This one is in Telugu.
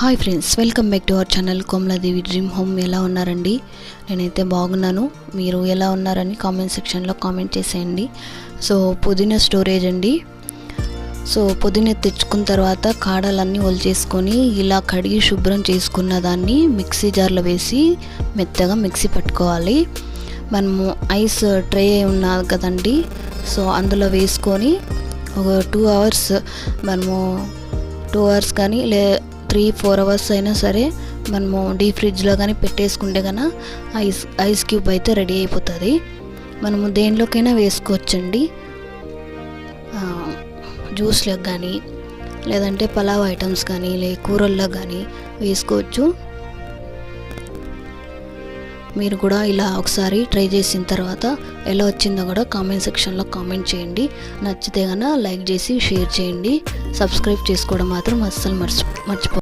Hi friends welcome back to our channel Komaladevi dream home ఎలా ఉన్నారండి? నేనైతే బాగున్నాను. మీరు ఎలా ఉన్నారని కామెంట్ సెక్షన్లో కామెంట్ చేసేయండి. సో పుదీనా స్టోరేజ్ అండి. సో పుదీనా తెచ్చుకున్న తర్వాత కాడలన్నీ ఒలిచేసుకొని ఇలా కడిగి శుభ్రం చేసుకున్న దాన్ని మిక్సీ జార్లో వేసి మెత్తగా మిక్సీ పట్టుకోవాలి. మనము ఐస్ ట్రే ఉన్నది కదండి. సో అందులో వేసుకొని ఒక టూ అవర్స్ మనము టూ అవర్స్ కానీ లే త్రీ ఫోర్ అవర్స్ అయినా సరే మనము డీప్ ఫ్రిడ్జ్లో కానీ పెట్టేసుకుంటే కన్నా ఐస్ ఐస్ క్యూబ్ అయితే రెడీ అయిపోతుంది. మనము దేనిలోకైనా వేసుకోవచ్చండి. జ్యూస్లకు కానీ లేదంటే పలావ్ ఐటమ్స్ కానీ లే కూరల్లో కానీ వేసుకోవచ్చు. మీరు కూడా ఇలా ఒకసారి ట్రై చేసిన తర్వాత ఎలా వచ్చిందో కూడా కామెంట్ సెక్షన్లో కామెంట్ చేయండి. నచ్చితే కనుక లైక్ చేసి షేర్ చేయండి. సబ్స్క్రైబ్ చేసుకోవడం మాత్రం అస్సలు మర్చి మర్చిపో